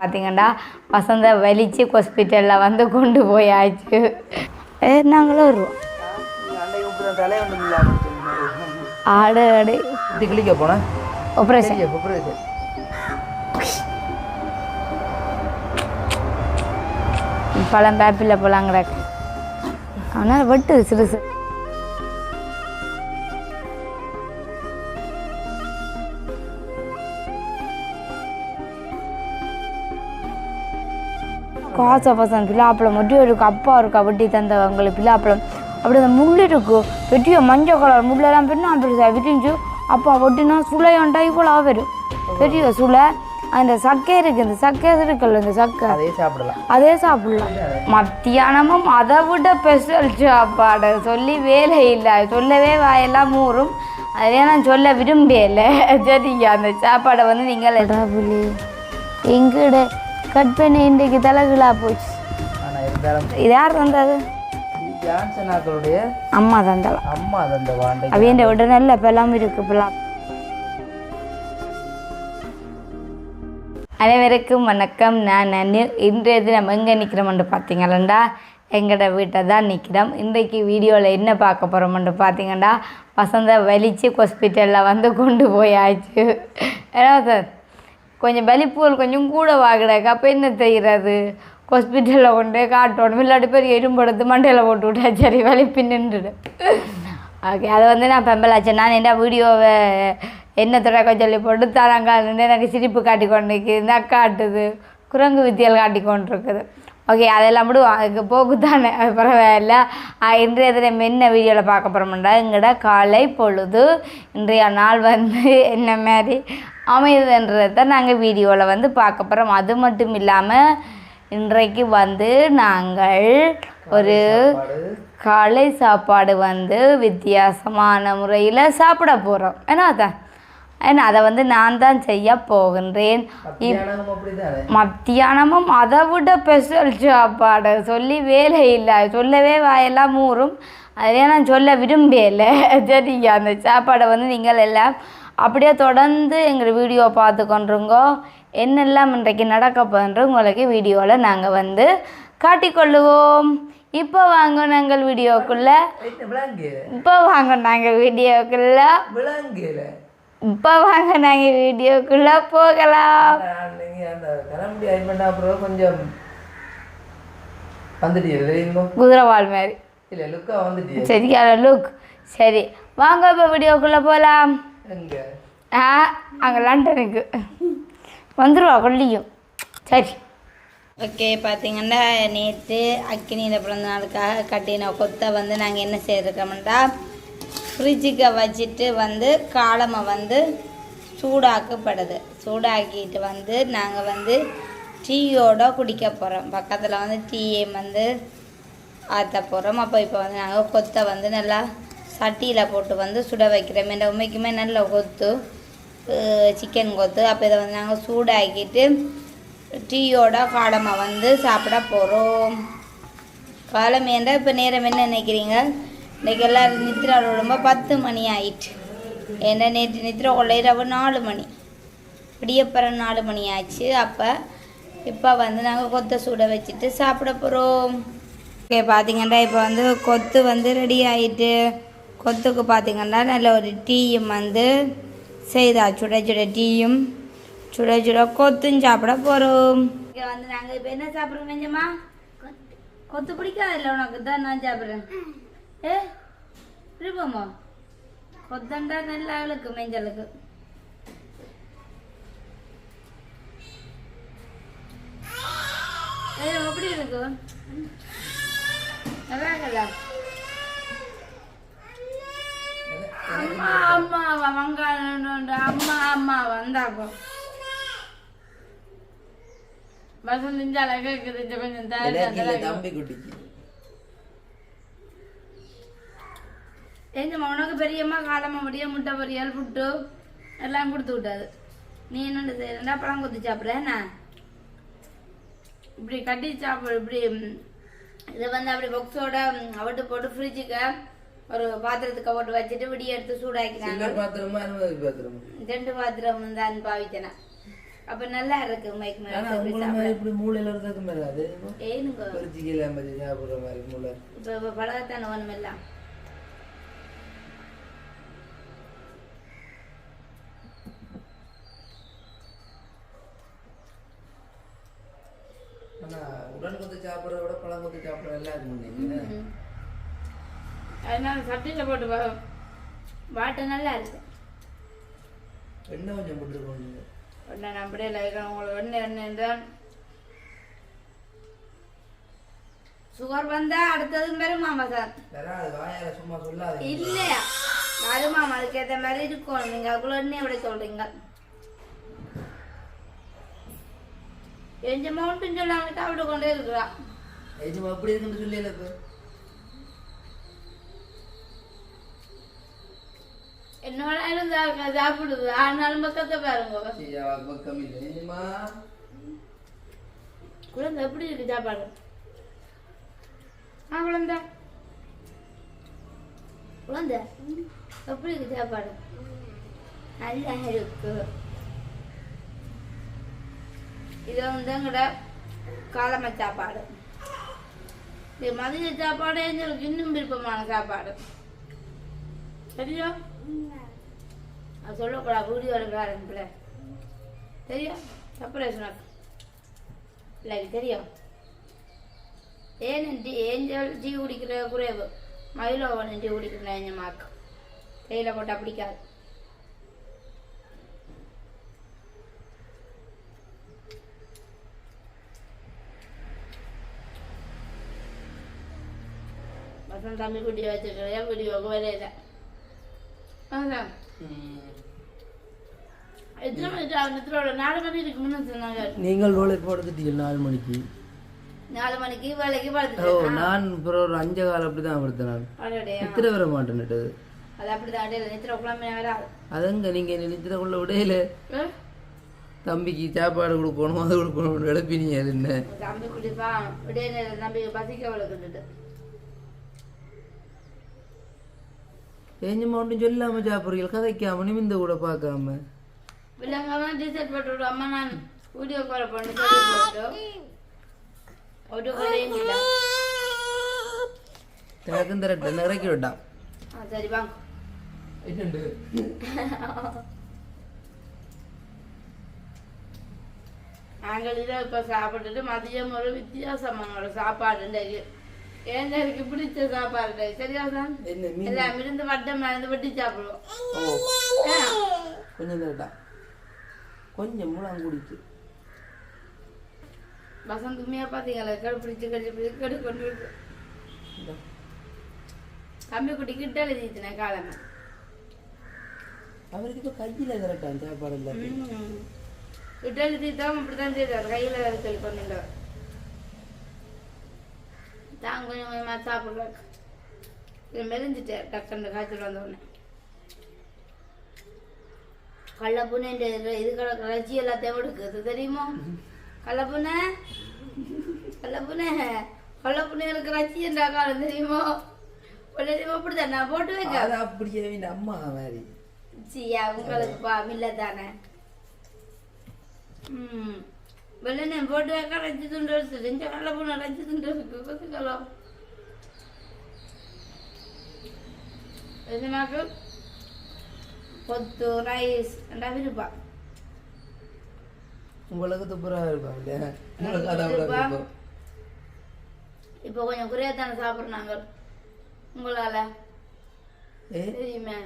பார்த்தீங்கன்னா வசந்த வலிச்சு ஹாஸ்பிட்டலில் வந்து கொண்டு போயாச்சு. ஏ நாங்களும் வருவோம். ஆடு ஆடு. கிளிக்க போனேன் ஆப்ரேஷன் ஆப்ரேஷன் பழம் பேப்பில் பழம் கிடக்கு ஆனால் வெட்டு சிறு சிறு. காசை பசங்க பிலாப்பழம் மட்டும் இருக்கு அப்பா இருக்கா வெட்டி தந்தவங்களுக்கு பிலாப்பழம். அப்படி அந்த முள் இருக்கு வெட்டிய மஞ்சள் கலர் முள்ளெல்லாம் பின்னா அப்படி விரிஞ்சு அப்பா வெட்டினா சுளையாண்டா இவ்வளோ வரும் பெரிய சுளை அந்த சக்கை இருக்கு இந்த சக்கை இருக்குல்ல இந்த சக்கை. அதே சாப்பிடலாம். அதே சாப்பிடலாம். மத்தியானமும் அதை விட ஸ்பெஷல் சாப்பாடு. சொல்லி வேலை இல்லை. சொல்லவே வாயெல்லாம் மூறும் அதே நான் சொல்ல விரும்பல சரிங்க அந்த சாப்பாடை வந்து நீங்கள். எங்கட கட் பண்ணி இன்றைக்கு தலைகளாக போச்சு. இது யார் தந்தது? அம்மா தந்தலாம் அம்மா தந்த வாண்டை. அவையண்ட விட நல்ல பெலாம் இருக்கு பெலாம் அனைவருக்கும் வணக்கம். நான் நன்னு இன்றைய தினம் எங்கே நிற்கிறோம்னு பார்த்தீங்களா எங்களோட வீட்டை தான் நிற்கிறோம் இன்றைக்கு வீடியோவில் என்ன பார்க்க போகிறோம்னு பார்த்தீங்கன்னா வசந்த வலிச்சு ஹாஸ்பிட்டலில் வந்து கொண்டு போயாச்சு. ஏன்னா கொஞ்சம் வலிப்புகள் கொஞ்சம் கூட வாங்கினாக்க அப்போ என்ன செய்கிறது ஹாஸ்பிட்டலில் கொண்டு போய் காட்டணும். இல்லாட்டி பேர் எறும்படுத்து மண்டையில் போட்டு விட்டா சரி வலிப்பு நின்றுடு ஓகே அதை வந்து நான் பெம்பலாச்சேன் நான் என்ன வீடியோவை என்ன தொடக்க சொல்லி போட்டு தராங்க எனக்கு சிரிப்பு காட்டி கொண்டு இந்த காட்டுது குரங்கு வித்தியல் காட்டி கொண்டிருக்குது. ஓகே அதெல்லாம் விடுவோம் அதுக்கு போக்கு தானே அது பரவாயில்ல இன்றைய தினம் என்ன வீடியோவில் பார்க்க போகிறோம்டா எங்கட காலை பொழுது இன்றைய நாள் வந்து என்ன மாதிரி அமையுதுன்றதை நாங்கள் வீடியோவில் வந்து பார்க்க போகிறோம் அது மட்டும் இல்லாமல் இன்றைக்கு வந்து நாங்கள் ஒரு காலை சாப்பாடு. வந்து வித்தியாசமான முறையில் சாப்பிட போகிறோம் ஏன்னா அதான். அதை வந்து நான் தான் செய்ய போகின்றேன். மத்தியானமும் அதை விட ஸ்பெஷல் சாப்பாடு சொல்லி வேலை இல்லை. சொல்லவே வாயெல்லாம் மூறும் அதே நான் சொல்ல விரும்பல சரிங்க அந்த சாப்பாடை வந்து நீங்கள் எல்லாம் அப்படியே தொடர்ந்து எங்கள் வீடியோ பார்த்து கொண்டிருங்கோ. என்னெல்லாம் இன்றைக்கு நடக்க போகின்ற உங்களுக்கு வீடியோவில் நாங்கள் வந்து காட்டிக்கொள்ளுவோம் இப்போ வாங்க நாங்கள் வீடியோக்குள்ளே இப்போ வாங்க நாங்கள் வீடியோக்குள்ளே இப்போ வாங்க நாங்கள் வீடியோக்குள்ளே போகலாம் அப்புறம் கொஞ்சம் குதிரைவால் மாதிரி. இல்லை லுக்கா வந்துட்டியே. சரியான லுக் சரி வாங்க இப்போ வீடியோக்குள்ளே போகலாம். ஆ அங்கே லண்டனுக்கு வந்துடுவா கொல்லியும். சரி. ஓகே பார்த்தீங்கன்னா நேற்று அக்கினியில் பிறந்த நாளுக்காக கட்டின கொத்தை வந்து நாங்கள் என்ன செய்திருக்கோம்னா ஃப்ரிட்ஜுக்கு வச்சுட்டு வந்து காலமை வந்து சூடாக்கப்படுது. சூடாக்கிட்டு வந்து நாங்கள் வந்து டீயோட குடிக்க போகிறோம் பக்கத்தில் வந்து டீயை வந்து ஆற்ற போகிறோம் அப்போ இப்போ வந்து நாங்கள் கொத்தை வந்து நல்லா சட்டியில் போட்டு வந்து சுட வைக்கிறோம். இந்த உண்மைக்குமே நல்ல கொத்து சிக்கன் கொத்து. அப்போ இதை வந்து நாங்கள் சூடாக்கிட்டு டீயோட காலமாக வந்து சாப்பிட போகிறோம் காலம் ஏன்டா இப்போ நேரம் என்ன நினைக்கிறீங்க? இன்றைக்கி எல்லோரும் நித்திரா ரொம்ப பத்து மணி ஆயிட்டு. ஏன்னா நேற்று நித்திர கொள்ள இரவு நாலு மணி. விடியப்பறம் நாலு மணி ஆச்சு. அப்போ இப்போ வந்து நாங்கள் கொத்தை சூட வச்சுட்டு சாப்பிட போகிறோம் ஓகே பார்த்தீங்கன்னா இப்போ வந்து கொத்து வந்து ரெடி ஆகிட்டு கொத்துக்கு பார்த்தீங்கன்னா நல்ல ஒரு டீயும் வந்து செய்தா. சுட சுட டீயும் சுட சுட கொத்தும் சாப்பிட போகிறோம் இங்கே வந்து நாங்கள் இப்போ என்ன சாப்பிட்றோம் கொஞ்சமா கொத்து. பிடிக்காது இல்லை உனக்கு? தான் நான் சாப்பிட்றேன். ஏ விருப்பமா கொத்தண்டா நல்ல ஆளுக்கு மஞ்சளுக்கு ஏ எப்படி இருக்கு நல்லா இருக்குல்ல அம்மா அம்மா வெங்காயம் அம்மா அம்மா வந்தாக்கோ பசங்க செஞ்சால கேட்குது கொஞ்சம் தம்பி குட்டிக்கு தெரிஞ்சம்மா உனக்கு பெரியம்மா காலம்மா முடிய முட்டை பொரியல் புட்டு எல்லாம் கொடுத்து விட்டாது நீ என்ன செய்யறா பழம் கொத்தி சாப்பிட்ற என்ன? இப்படி கட்டி சாப்பிடு இப்படி இதை வந்து அப்படி பாக்ஸோட அவட்டு போட்டு ஃப்ரிட்ஜுக்கு ஒரு பாத்திரத்துக்கு போட்டு வச்சுட்டு விடிய எடுத்து சூடாக்கினாங்க. சில்வர் பாத்திரமா பாத்திரமா? ரெண்டு பாத்திரம் தான் பாவிச்சேன் அப்ப நல்லா இருக்கு மைக் மேல இப்படி மூளையில இருக்க மாதிரி அது ஏனுங்க. பொரிச்சிக்கல மாதிரி சாப்பிடுற மாதிரி மூளை. இப்ப பழகத்தான ஒண்ணும் உடன் கொத்து சாப்பிட்றத விட பழம் கொத்து சாப்பிட்ற நல்லா இருக்கும் ம். அதனால சட்டியில் போட்டு வாட்ட நல்லா இருக்கு. எண்ணெய் கொஞ்சம் போட்டுருக்கோம் உடனே நம்மளே லைக் உங்களுக்கு ஒன்று என்ன என்றால் சுகர் வந்தா அடுத்ததும் பெருமாமா சார் இல்லையா? வருமாமா அதுக்கேற்ற மாதிரி இருக்கும் நீங்க அதுக்குள்ள என்ன எப்படி சொல்றீங்க. எஞ்ச மவுண்டன் சொல்லாம சாப்பிட்டு கொண்டே இருக்கிறா இது அப்படி இருக்குன்னு சொல்லல இப்போ என்னோட இருந்தா சாப்பிடுது ஆனாலும் பக்கத்தை பாருங்க பக்கம் இல்லை ஏம்மா குழந்தை எப்படி இருக்கு சாப்பாடு ஆ குழந்தை குழந்தை எப்படி இருக்கு சாப்பாடு நல்லா இருக்கு இது வந்து எங்களோட காலமை சாப்பாடு. இது மதிய சாப்பாடு எங்களுக்கு இன்னும் விருப்பமான சாப்பாடு. சரியா அது சொல்லக்கூடாது வீடியோ எடுக்கிறாரு பிள்ளை தெரியும்? சர்ப்ரைஸ் உனக்கு பிள்ளைக்கு தெரியும். ஏன் டீ ஏஞ்சல் டீ குடிக்கிற குறைவு? மயிலோவன் டீ குடிக்கிறேன் என் மாக்கு கையில் போட்டால் பிடிக்காது. வசந்த் தம்பி குட்டி வச்சுக்கிறேன் வீடியோவுக்கு வரையில எத்தனை மணி நித்திரோட நாலு மணி இருக்கு முன்னு சொன்னாங்க நீங்கள் வேலைக்கு படுத்துட்டீங்க நாலு மணிக்கு நாலு மணிக்கு வேலைக்கு ஓ படுத்துட்டு நான் அப்புறம் ஒரு அஞ்சு காலம் அப்படி தான் படுத்தேன் நான் நித்திர வர மாட்டேன்னுட்டு அது அப்படிதான் அடையில நித்திர குழம்பு வராது அதங்க நீங்க என்ன நித்திரக்குள்ள விடையில? தம்பிக்கு சாப்பாடு கொடுக்கணும் அது கொடுக்கணும் எழுப்பினீங்க அது என்ன தம்பி குடிப்பா விடிய நேரம் தம்பி பசிக்க வளர்க்குட்டு ஏஞ்சு மட்டும் சொல்லாம சாப்பிட்றீங்க கதைக்காம நிமிந்த கூட பார்க்காம வில்லங்கமா டிசைட் போட்டு விடு. அம்மா நான் வீடியோ கால் பண்ணி சொல்லி போட்டு ஒரு வேலையும் இல்லை திறக்கும் திரட்ட இறக்கி விட்டான் ஆ சரி வாங்க என்னண்டு நாங்கள் இதை இப்போ சாப்பிட்டுட்டு மதியம் ஒரு வித்தியாசமான ஒரு சாப்பாடு இன்றைக்கு ஏன் எனக்கு பிடிச்ச சாப்பாடு. சரியா தான் எல்லாம் இருந்து வட்டம் மறந்து வெட்டி சாப்பிடுவோம். கொஞ்சம் திரட்டா கொஞ்சம் முழாங்க குடிச்சு வசந்த் உண்மையா பார்த்தீங்களா கடு பிடிச்சி கடி பிடிச்சி கடு கொண்டு தம்பி குட்டி கிட்ட எழுதிட்டேன் காலமே. அவருக்கு இப்போ கையில் சாப்பாடு இல்லை கிட்ட எழுதித்தான் இப்படிதான் செய்தார். கையில் சொல்லி கொண்டு தான் கொஞ்சம் கொஞ்சமாக சாப்பிட்றாரு இது மெலிஞ்சிட்டார் டக்குன்னு காய்ச்சல் வந்த உடனே. கள்ளப்புண்ணு இது ரச்சி எல்லாத்தையும் எடுக்குது தெரியுமா? கள்ளப்புண்ணு கள்ளப்புண்ணு கள்ளப்புண்ணு எனக்கு ரச்சி என்ற காலம் தெரியுமா? உடனே அப்படிதான் நான் போட்டு வைக்க. அது அப்படியே அம்மா மாதிரி. சியா உங்களுக்கு பா மில்ல தானே ம். வெள்ளனை போட்டு துண்டு எடுத்து செஞ்ச கடலை போன ரஞ்சி துண்டு இருக்கு பார்த்துக்கலாம் எதுனாக்கு கொத்து ரைஸ் ரெண்டா விருப்பா உங்களுக்கு இல்லையா விட இருப்பா. இப்போ கொஞ்சம் குறையா தானே சாப்பிட்றாங்க உங்களால ஏ தெரியுமே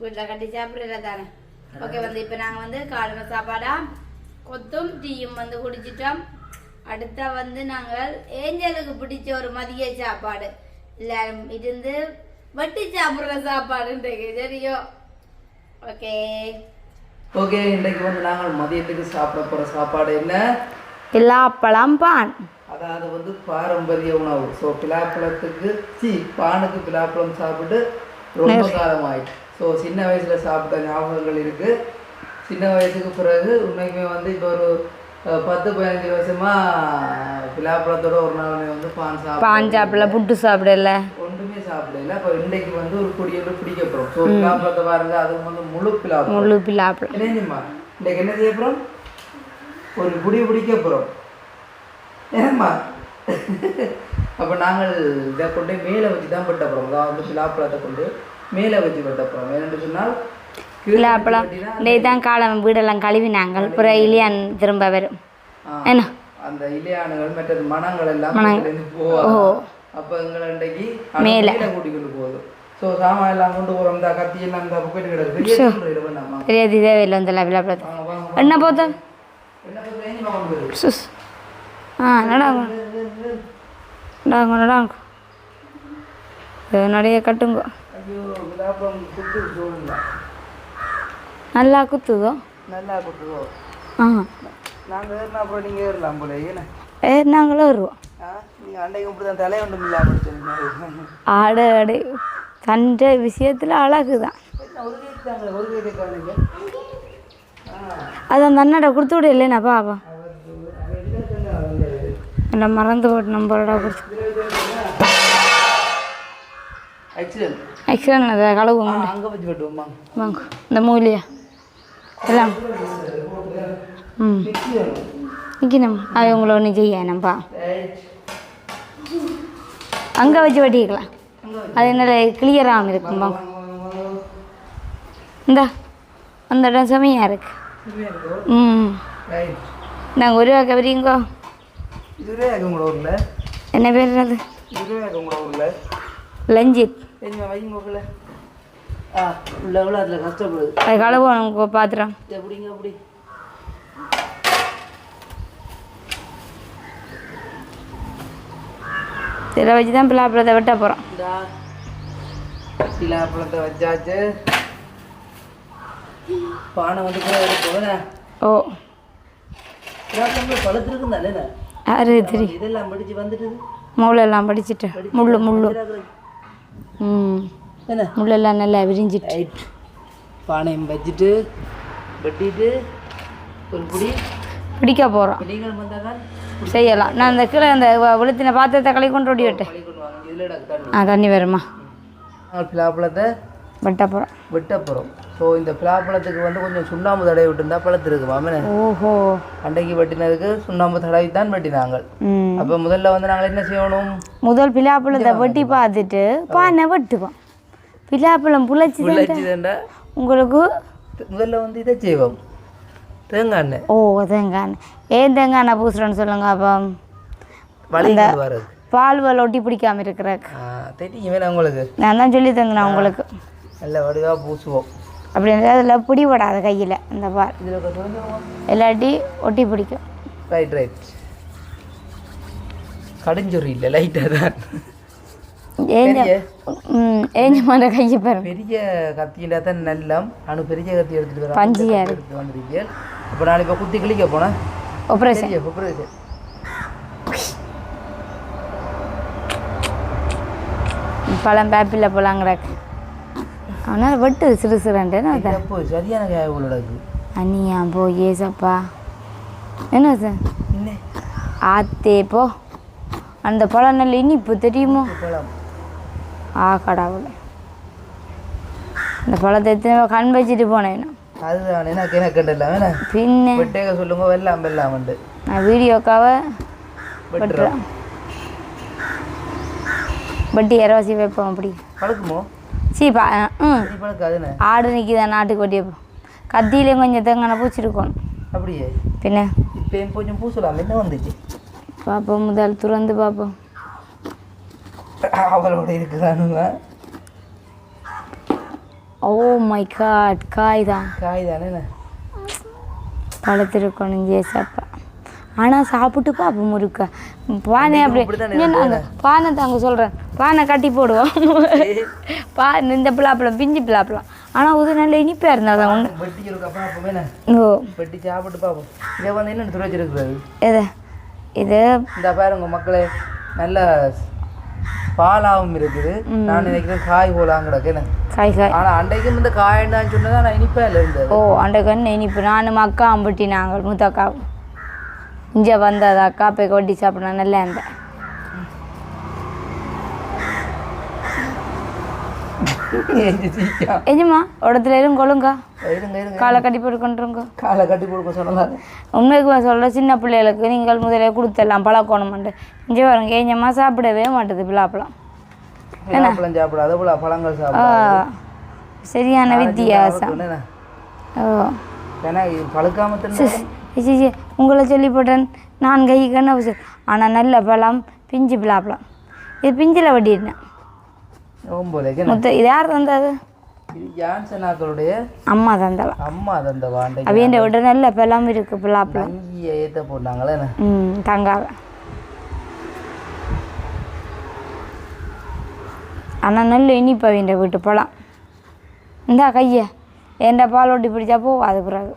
வீட்டில் கட்டி சாப்பிட்றத தானே ஓகே வந்து இப்போ நாங்கள் வந்து காலையில் சாப்பாடா கொத்தும் டீயும் வந்து குடிச்சிட்டோம். அடுத்த வந்து நாங்கள் ஏஞ்சலுக்கு பிடிச்ச ஒரு மதிய சாப்பாடு. எல்லாரும் இருந்து வட்டி சாப்பிட்ற சாப்பாடுன்றது சரியோ ஓகே. ஓகே இன்றைக்கு வந்து நாங்கள் மதியத்துக்கு சாப்பிட போகிற சாப்பாடு என்ன? பிலாப்பழம் பான். அதாவது வந்து பாரம்பரிய உணவு. ஸோ பிலாப்பழத்துக்கு சி பானுக்கு பிலாப்பழம் சாப்பிட்டு ரொம்ப காலம் ஆயிடுச்சு ஸோ சின்ன வயசுல சாப்பிட்ட ஞாபகங்கள் இருக்கு. சின்ன வயசுக்கு பிறகு உண்மைக்குமே வந்து இப்போ ஒரு பத்து பதினஞ்சு வருஷமா பிலாப்பழத்தோட ஒரு நாள் வந்து பான் சாப்பிட சாப்பிடல புட்டு சாப்பிடல. ஒன்றுமே சாப்பிடல. அப்போ இன்னைக்கு வந்து ஒரு பொடியோட பிடிக்க போகிறோம் ஸோ பிலாப்பழத்தை பாருங்க அது வந்து முழு பிலாப்பழம் முழு பிலாப்பழம் என்னம்மா இன்றைக்கு என்ன செய்ய போகிறோம் ஒரு குடி பிடிக்க போகிறோம் ஏம்மா? அப்போ நாங்கள் இதை கொண்டு மேலே வச்சு தான் வெட்ட போகிறோம் அதாவது பிலாப்பழத்தை கொண்டு மேலே வச்சு வெட்ட போகிறோம் ஏன்னு சொன்னால் இல்லை வெட்டினா இந்த தான் காலம் வீடெல்லாம் கழுவினாங்கள். அப்புறம் இலியான் திரும்ப வரும் என்ன? அந்த இலையானுகள் மனங்கள் எல்லாம் போவாங்க. அப்போ எங்களை இன்றைக்கு மேலே. கூட்டிக்கொண்டு போகுது. ஸோ சாமான் எல்லாம் கொண்டு போகிறோம் இந்த கத்தி எல்லாம் இந்த புக்கெட் கிடக்கு பெரிய சொல்ற இது வேண்டாமா பெரிய தேவையில்லை இந்த விழாப்பழத்தை வாங்க வாங்க என்ன போயிரு. சுஸ் ஆ நடாங்க நடாங்க நடாங்க நிறைய கட்டுங்க. ஐயோ குத்து நல்லா குத்துதோ? நல்லா குத்துதோ? ஆ. நாங்கள் ஏறினா அப்புறம் நீங்கள் ஏறலாம் போல ஏன்னா? ஏ நாங்களும் வருவோம் நீங்கள் அன்றைக்கு இப்படி தான் தலை ஒன்றும் இல்லாமல் ஆடு ஆடு. தண்ட விஷயத்தில் அழகு தான். அது அந்த அண்ணாட கொடுத்து விட இல்லைண்ணா பாப்பா எல்லாம் மறந்து போட்டு நம்மளோட கொடுத்து. ஆக்சிடென்ட் அதை கழுவுங்க வாங்க இந்த மூலியா எல்லாம் ம். நிற்கணும் அது உங்களை ஒன்றும் செய்யணும்ப்பா அங்கே வச்சு வெட்டிக்கலாம் அது என்ன கிளியராகவும் இருக்கும்பா இந்த அந்த இடம் செமையாக இருக்கு. ம். நாங்கள் ஒரு வாக்க வரீங்கோ என்ன பேர் அது லஞ்சித் சரிம்மா வைங்க ஊரில் ஆ உள்ள எவ்வளோ அதில் கஷ்டப்படுது? அது கழுவணும் பாத்திரம். எப்படிங்க அப்படி. இதில் வச்சு தான் பிள்ளாப்பழத்தை வெட்ட போகிறோம் இந்தா. பழத்தை வச்சாச்சு. பானை வந்து கூட எடுப்போம் ஓ. பிலாப்பழம் பழுத்திருக்கும் தானே தெரியும் இதெல்லாம் படிச்சு வந்துட்டு முள்ளெல்லாம் படிச்சுட்டு முள்ளு முள்ளு. ம். என்ன? முள்ளெல்லாம் நல்லா விரிஞ்சிட்டு. பானையும் வச்சுட்டு வெட்டிட்டு ஒரு புடி. பிடிக்க போகிறோம் செய்யலாம். நான் அந்த கீழே அந்த வ- வெளுத்தின பாத்திரத்தை களி கொண்டு ஓடி விட்டேன். ஆ தண்ணி வருமா? நாங்கள் பிலாப்பழத்தை வெட்ட போகிறோம் வெட்ட போகிறோம் ஸோ இந்த பிலாப்பழத்துக்கு வந்து கொஞ்சம் சுண்ணாம்பு தடவி விட்டுருந்தா பழத்திருக்கு மாமனே ஓஹோ. அன்றைக்கு வெட்டினதுக்கு சுண்ணாம்பு தடவி தான் வெட்டினாங்க அப்போ முதல்ல வந்து நாங்கள் என்ன செய்யணும்? முதல் பிலாப்பழத்தை வெட்டி பார்த்துட்டு பானை வெட்டுவோம். பிலாப்பழம் புழைச்சி விளைச்சிதண்டா உங்களுக்கு முதல்ல வந்து இதை செய்வோம். தேங்காய் எண்ணெய் ஓ தேங்காய் ஏன் தேங்காய் எண்ணெய் பூசுறேன்னு சொல்லுங்க அப்போ பால் வல் ஒட்டி பிடிக்காம இருக்கிறக்கு தெரியும் உங்களுக்கு நான் தான் சொல்லி தந்தேன் உங்களுக்கு. நல்ல வடிவாக பூசுவோம். அப்படி அதில் பிடிபடாத கையில் இந்த பால். இல்லாட்டி ஒட்டி பிடிக்கும். ரைட் ரைட் கடுஞ்சொறி இல்லை லைட்டாக தான். ஏஞ்ச பெரிய ம் ஏஞ்ச மாதிரி கையை பெரிய கத்தியில தான் நல்லம். அனு பெரிய கத்தி எடுத்துட்டு வரேன் பஞ்சியா எடுத்து வந்திருக்கீங்க அப்போ நான் இப்போ குத்தி கிளிக்க போனேன். ஆப்ரேஷன் பழம் பேப்பில் போலாங்கிறாக்கு ஆனால் வெட்டு சிறு அப்போ சரியான காய உள்ளடக்கு அண்ணியா போ ஏசப்பா என்ன சார் ஆத்தே போ. அந்த பழம் நல்ல இனிப்பு தெரியுமோ? பழம். ஆ கடவுளே. இந்த பழத்தை எத்தனை கண் வச்சுட்டு போனேன். அதுதான் எனக்கு எனக்கு கண்டல வேணா பின்ன? வெட்டேக சொல்லுங்க வெல்லாம் வெல்லாம் உண்டு. நான் வீடியோக்காக வெட்டுறோம். வட்டி இரவாசி வைப்போம் அப்படி. பழக்குமோ? சீ பா ம். ஆடு நாட்டுக்கு கத்தியிலையும் கொஞ்சம் தேங்காய் பூச்சிருக்கணும் அப்படியே? பின்ன? இப்போ கொஞ்சம் பூசலாம் என்ன வந்துச்சு? பார்ப்போம் முதல் துறந்து பார்ப்போம் அவளோட இருக்குதானுங்க. ஓ மை காட் காய் தான் காய் தானே பழத்திருக்கணும் ஜேசப்பா. ஆனால் சாப்பிட்டு பார்ப்போம் முறுக்க. பானை அப்படி பானை தாங்க சொல்கிறேன் பானை கட்டி போடுவோம். பா இந்த பிளாப்பழம் பிஞ்சு பிளாப்பழம் ஆனால் இது நல்ல இனிப்பாக இருந்தால் தான் ஒன்று அப்போ ஓ. வெட்டி சாப்பிட்டு பார்ப்போம் இதை வந்து என்ன துறை வச்சிருக்கிறது? எது? இது இந்த பாருங்க மக்களே. நல்ல பாலாவும் இருக்குது. நான் நினைக்கிறேன் காய் போலாம் கிடக்கு காய் காய். ஆனா அன்றைக்கும் இந்த காயின்னு சொன்னதா நான் இனிப்பா இல்லை இருந்தது ஓ கண்ணு இனிப்பு. நானும் அக்கா அம்பட்டி நாங்கள் மூத்தக்கா இங்கே வந்தது அக்கா போய் கொட்டி சாப்பிட நல்லா இருந்தேன். எஜமா கொள்ளுங்க இருங்க இருங்க. காலை கட்டி போட்டு கொண்டுருங்க காலை கட்டி கொடுக்க சொல்லலாம் உண்மைக்கு சொல்கிற சின்ன பிள்ளைகளுக்கு நீங்கள் முதலே கொடுத்துடலாம் பழக்கணுமெண்டு இங்கே பாருங்க ஏஞ்சம்மா சாப்பிடவே மாட்டுது பிளாப்பழம் சரியான வித்தியாசம்? ஓ. உங்களை சொல்லிப்பட்டேன் நான் கை கண்ண ஆனால் நல்ல பழம் பிஞ்சு பிளாப்பழம் இது பிஞ்சில் வட்டிட்டேன் இது யார் தந்தது? இது ஜான்சன் ஆக்களுடைய அம்மா தந்தவா? அம்மா தந்த வாண்டை அவையண்ட விட நல்ல பழம் இருக்குது பிளாப்பழம் தங்கிய ஏத்த போட்டாங்களே? ம் தங்காவ. ஆனால் நல்ல இனிப்பு அவையண்ட வீட்டு பழம் இந்தா கையை. எந்த பால் ஒட்டி பிடிச்சா போகாது பிறகு.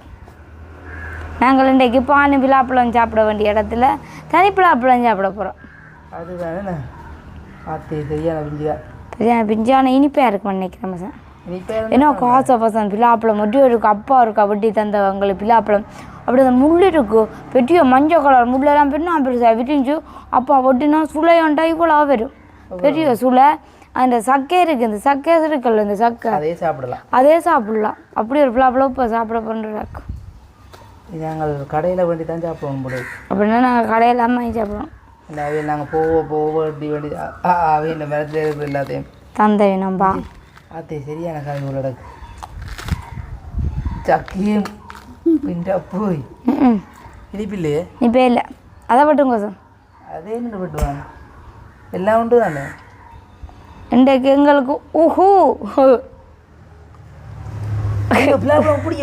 நாங்கள் இன்றைக்கு பானி பிலாப்பழம் சாப்பிட வேண்டிய இடத்துல தனி பிலாப்பழம் சாப்பிட போகிறோம் அதுதான் என்ன? ஆத்தி இருக்கும் நினைக்கிறேன் சார் இனி பேர் ஏன்னா காசை பசங்க பிலாப்பழம் மட்டும் இருக்கு அப்பா இருக்கா வட்டி தந்தவங்களுக்கு பிலாப்பழம் அப்படி அந்த முள் இருக்கு பெரிய மஞ்சள் கலர் முள்ளெல்லாம் பெண்ணா பெருசா விரிஞ்சு அப்பா ஒட்டினா சுளையாண்டா இவ்வளோ வரும் பெரிய சுளை அந்த சக்கை இருக்கு இந்த சக்கை இருக்குல்ல இந்த சக்கை. அதே சாப்பிடலாம். அதே சாப்பிடலாம். அப்படி ஒரு பிலாப்பழம் இப்போ சாப்பிட பண்ணுறாக்கு நாங்கள் கடையில் வேண்டி தான் சாப்பிடுவோம். அப்படின்னா நாங்கள் கடையில் வாங்கி சாப்பிடுவோம். இந்த அவைய நாங்கள் போக போக வேண்டி வேண்டி அவை இந்த மரத்தில் இருக்கிற எல்லாத்தையும் தந்தை நம்பா ஆத்தே சரியான காய் உள்ளடக்கு சக்கியும் பிண்டா போய் இனிப்பில்லையே நீ பேர்ல அதை பட்டுங்க சார் அதே நின்று விட்டுவாங்க எல்லாம் உண்டு தானே இன்றைக்கு எங்களுக்கு ஊஹூ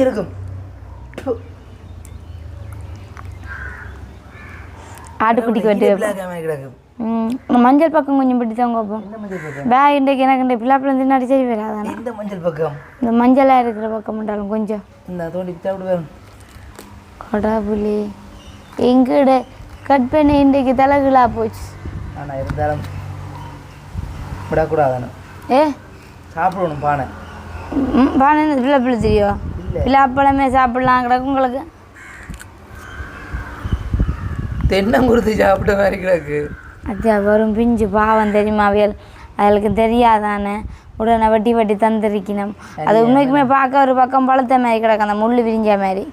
இருக்கும் ஆட்டுக்குட்டிக்கு வெட்டி கிடக்கும் இந்த மஞ்சள் பக்கம் கொஞ்சம் பிடி தாங்க வைப்போம் எந்த மஞ்சள் பக்கம்? பே இன்றைக்கு எனக்கு இந்த பிள்ளாப்பில் தின்னாடி சரி வராதானே எந்த மஞ்சள் பக்கம்? இந்த மஞ்சளாக இருக்கிற பக்கம் மட்டும் கொஞ்சம். இந்த தோண்டி சாப்பிடுவேன் கடவுளே எங்கட கட் பண்ணி இன்றைக்கு தலைகளாக போச்சு. ஆனால் இருந்தாலும் விடக்கூடாதானே. ஏ? சாப்பிடணும் பானை. பானை பிள்ளைப்பிள்ளை தெரியும். இல்லை. பிள்ளாப்பழமே சாப்பிடலாம் கிடக்கு உங்களுக்கு. தென்னங்குருத்து சாப்பிட்ட மாதிரி கிடக்கு. அத்தியா வரும் பிஞ்சு பாவம் தெரியுமா அவியல்? அவளுக்கு தெரியாதானே? உடனே வட்டி வட்டி தந்திருக்கணும். அது உண்மைக்குமே பார்க்க ஒரு பக்கம் பழுத்த மாதிரி கிடக்கு அந்த முள் விரிஞ்ச மாதிரி.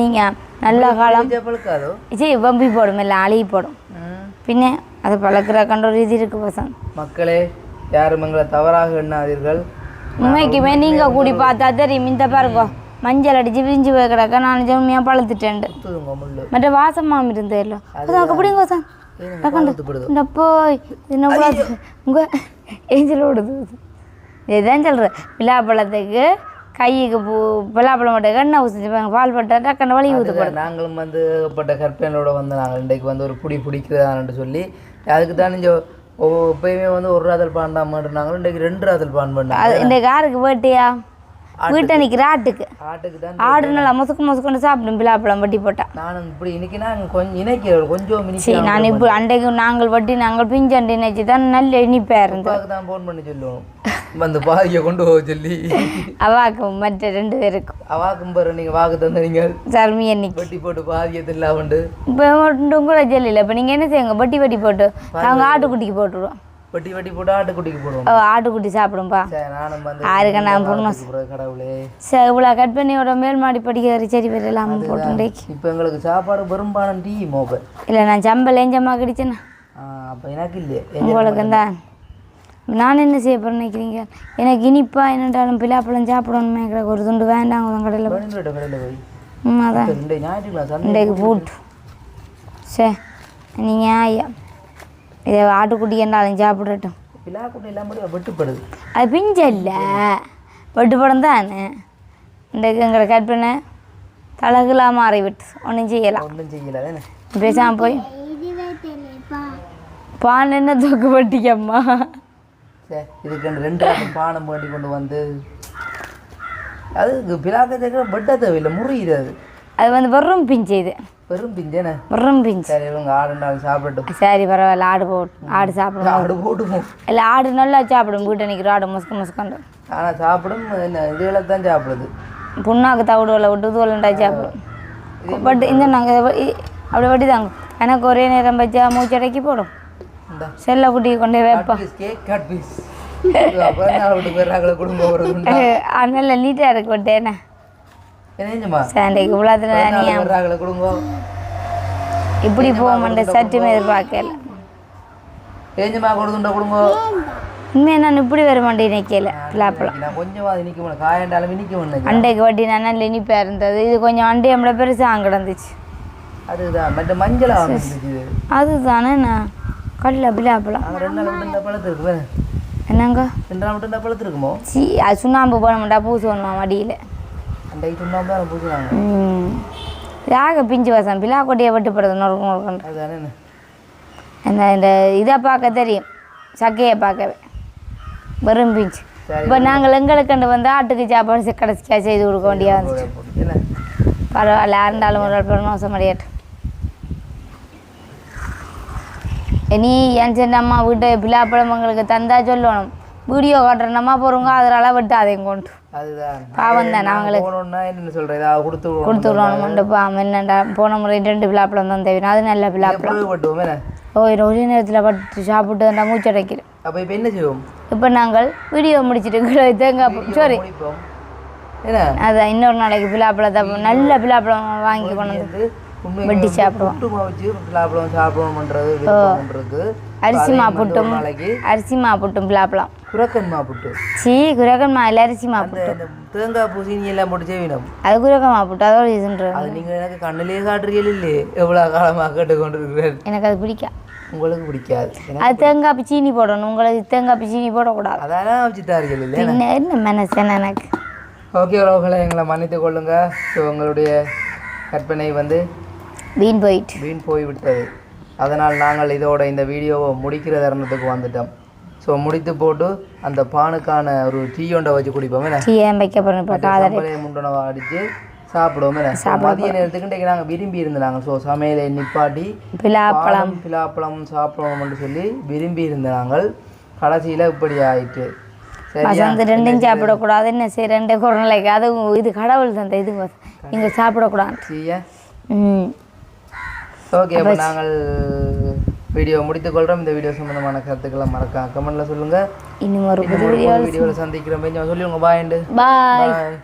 நீங்கள் நல்ல காலம். சரி வம்பி போடும் இல்லை அழுகி போடும். பின்ன அது பழக்கிற கண்ட ஒரு இது இருக்கு பசங்க மக்களே யாரும் எங்களை தவறாக எண்ணாதீர்கள். உண்மைக்குமே நீங்கள் கூடி பார்த்தா தெரியும். இந்த பாருங்க. மஞ்சள் அடிச்சு விரிஞ்சு போய் கிடக்க நான் உண்மையாக பழுத்துட்டேன் மற்ற வாசமாம் இருந்தே இல்லை அது அப்படிங்க பாலத்துப்படுது இந்த போய் என்ன உங்க ஏஞ்சல் ஓடுது. இதுதான் சொல்கிறேன் பிலாப்பழத்துக்கு கைக்கு பூ பிலாப்பழம் மட்டும் கண்ணை ஊசிச்சுப்பாங்க பால் பட்டா டக்குன்னு வலி ஊற்று நாங்களும் வந்து பட்ட கற்பனையோட வந்து நாங்கள் இன்றைக்கு வந்து ஒரு புடி பிடிக்கிறதான்னு சொல்லி அதுக்கு தான் நீங்கள் எப்பயுமே வந்து ஒரு ராதல் தான் மாட்டுனாங்க. இன்றைக்கு ரெண்டு ராதல் பான் அது இந்த காருக்கு வேட்டியா வீட்டை நிற்கிற ஆட்டுக்கு. ஆட்டுக்கு தான் ஆடு நல்லா முசுக்கு முசுக்குன்னு சாப்பிடும் பிலாப்பழம் வட்டி போட்டா. நானும் இப்படி இன்னைக்கு நான் கொஞ்சம் இணைக்க கொஞ்சம் சரி நான் இப்போ அன்றைக்கு நாங்கள் வட்டி நாங்கள் பிஞ்சண்டை நினைச்சு தான் நல்ல இனிப்பாக இருந்தது தான் ஃபோன் பண்ணி சொல்லுவோம். வந்து பாதியை கொண்டு போக சொல்லி. அவாக்கு மற்ற ரெண்டு பேருக்கும். அவாக்கும் பாரு நீங்கள் வாக்கு தந்தீங்க சர்மி அன்னைக்கு. வெட்டி போட்டு பாதியத்தில் இல்லாமண்டு இப்போ மட்டும் கூட ஜெல்லில் இப்போ நீங்கள் என்ன செய்யுங்க? வட்டி வட்டி போட்டு நாங்கள் ஆட்டுக்குட்டிக்கு போட்டுருவோம். வெட்டி வெட்டி போட்டு ஆட்டுக்குட்டிக்கு போடுவோம். ஓ, ஆட்டுக்குட்டி சாப்பிடும்பா சரி நானும் வந்து யாருக்கு நான் சாப்பிடுறது கடவுளே. சரி இவ்வளோ கட் பண்ணியோட மேல் மாடி படிக்கிற சரி வரலாம் போட்டு இன்றைக்கு. இப்போ எங்களுக்கு சாப்பாடு பெரும்பாலும் டீ மோபை இல்லை நான் சம்பல் எஞ்சம்மா கிடைச்சேன்னா அப்போ எனக்கு இல்லையே. உங்களுக்கு தான். நான் என்ன செய்ய போகிறேன் நினைக்கிறீங்க? எனக்கு இனிப்பா என்னட்டாலும் பிலாப்பழம் சாப்பிடணுமே கிடக்கு ஒரு துண்டு வேண்டாம் உங்கள் கடையில். போய். ம் அதான் இன்றைக்கு போட்டு. சரி நீங்கள் ஐயா இதை ஆட்டுக்குட்டி என்னாலும் சாப்பிடட்டும். பிலாக்குட்டி இல்லாமல் வெட்டுப்படுது. அது பிஞ்ச இல்லை வெட்டு படம் தானே இன்றைக்கு எங்களை கட் பண்ண தலகுலாம் மாறி விட்டு ஒன்றும் செய்யலாம் ஒன்றும் செய்யல தானே பேசாமல் போய் பால் என்ன தூக்கு பட்டிக்கம்மா இதுக்கு ரெண்டு- பானம் பண்ணி கொண்டு வந்து. அது பிலாக்க சேர்க்கிற வெட்ட தேவையில்லை முறியுது அது. அது வந்து வெறும் பிஞ்சு இது. பெரும் பிஞ்சேனே வெறும் பிஞ்சு. சரி இவங்க ஆடுனாலும் சாப்பிடட்டும். சரி பரவாயில்ல ஆடு போட்டு ஆடு சாப்பிடும் ஆடு போட்டுமோ இல்லை ஆடு நல்லா சாப்பிடும். வீட்டை நிற்கிற ஆடு முசுக்கண்டு. ஆனால் சாப்பிடும் என்ன இதுகளை தான் சாப்பிடுது. புண்ணாக்கு தவிடுவில் விட்டு தோலுண்டா சாப்பிடும். பட் இந்த நாங்கள் அப்படி வட்டி தாங்க. எனக்கு ஒரே நேரம் வச்சா மூச்சடைக்கி போடும். செல்ல குட்டி கொண்டே வைப்பா. அதனால நீட்டாக இருக்க விட்டேனே சண்டைக்கு வர்றாங்களே குடும்பம் இப்படி போக மாட்டேன் சட்டுமே எதிர்பார்க்கல. ஏஞ்சமா கொடுத்துண்டா குடும்பம் உண்மையாக நான் இப்படி வர மாட்டேன் நினைக்கல பிளாப்பழம் நான் கொஞ்சமா அது நிக்க முடியும் காயண்டாலும் நிக்க முடியும் அண்டைக்கு வட்டி நான் நல்ல இனிப்பாக இருந்தது? இது கொஞ்சம் அண்டை நம்மள பெருசாக கிடந்துச்சு. அதுதான். மற்ற மஞ்சளா அதுதானே நான் கடல பாரு. என்னங்க ரெண்டு நாள் விட்டு இந்த பழத்து இருக்குமோ சி அது சுண்ணாம்பு போட மாட்டா பூசு வேணுமா மடியில். யாக பிஞ்சு வசம்? பிலா கொட்டியை வெட்டுப்படுது நொறுக்கு நொறுக்குன்ற என்ன? இந்த இதை பார்க்க தெரியும். சக்கையை பார்க்கவே. வெறும் பிஞ்சு. இப்போ நாங்கள் எங்களுக்குண்டு வந்து ஆட்டுக்கு சாப்பாடு கடைசியாக செய்து கொடுக்க வேண்டியா என்ன? பரவாயில்ல யாருந்தாலும் ஒரு பேர் மோசம் முடியாட்டு நீ என் சின்ன அம்மா வீட்டு பிலாப்பழம் எங்களுக்கு தந்தா சொல்லணும். வீடியோ காட்டுறேன்னம்மா போகிறவங்க அதனால வெட்டாதையும் கொண்டு. பாவம் தானே அவங்களுக்கு கொடுத்து விடுவோம். கொடுத்து விடணும் பாவம் என்னண்டா போன முறை ரெண்டு பிலாப்பழம் தான் தேவை அது நல்ல என்ன? ஓ ஒரே நேரத்தில் பட்டு சாப்பிட்டு வந்தால் மூச்சடைக்கிறேன் அப்போ இப்போ என்ன செய்வோம்? இப்போ நாங்கள் வீடியோ முடிச்சிட்டு தேங்காய் சாரி அதான் இன்னொரு நாளைக்கு பிலாப்பழத்தை நல்ல பிலாப்பழம் வாங்கி கொண்டு வந்து வெட்டி சாப்பிடுவோம். சாப்பிடுவோம்ன்றது அரிசி அதே மா வந்து புட்டும். ஒரு நாளைக்கு அரிசி மா புட்டும் பிலாப்பழம் குரக்கன் மா புட்டு. சீ குரகன் மா இல்லை அரிசி மா அந்த புட்டு இந்த தேங்காய் பூசி நீ எல்லாம் போட்டு செய்வினோம் அது குரகன் மா புட்டு அதோட இதுன்றது அது நீங்கள் எனக்கு கண்ணிலேயே காட்டுறீங்க இல்லையே. எவ்வளோ காலமாக கேட்டு கொண்டு எனக்கு அது பிடிக்கும் உங்களுக்கு பிடிக்காது. அது தேங்காய் சீனி போடணும். உங்களுக்கு தேங்காய் சீனி போடக்கூடாது. அதான வச்சுட்டார்கள் இல்லை என்ன என்ன மனசன் எனக்கு? ஓகே உறவுகளை எங்களை மன்னித்து கொள்ளுங்க. ஸோ உங்களுடைய கற்பனை வந்து வீண் போயிட்டு. வீண் போய்விட்டது. அதனால் நாங்கள் இதோட இந்த வீடியோவை முடிக்கிற தருணத்துக்கு வந்துட்டோம். ஸோ முடித்து போட்டு அந்த பானுக்கான ஒரு டீ ஒன்றை வச்சு குடிப்போம் ஏன் வைக்க சம்பளையை முண்டனவை அடித்து சாப்பிடுவோம் மதிய நேரத்துக்கு இன்றைக்கு நாங்கள் விரும்பி இருந்தாங்க ஸோ சமையலை நிப்பாட்டி பிலாப்பழம். பழம் பிலாப்பழம் சாப்பிடுவோம்னு சொல்லி விரும்பி இருந்த நாங்கள் கடைசியில் இப்படி ஆயிட்டு வசந்து ரெண்டும் சாப்பிடக்கூடாது என்ன செய்ய ரெண்டு குரலைக்கு அது இது கடவுள் தந்த இது இங்கே சாப்பிடக்கூடாது. ம். ஓகே அப்போ நாங்கள் வீடியோ முடித்துக்கொள்கிறோம் இந்த வீடியோ சம்பந்தமான கருத்துக்களை மறக்காம கமெண்ட்ல சொல்லுங்க. இன்னும் ஒரு வீடியோவில் சந்திக்கிறோம். சொல்லுங்க பாய்ண்டு பாய் பாய்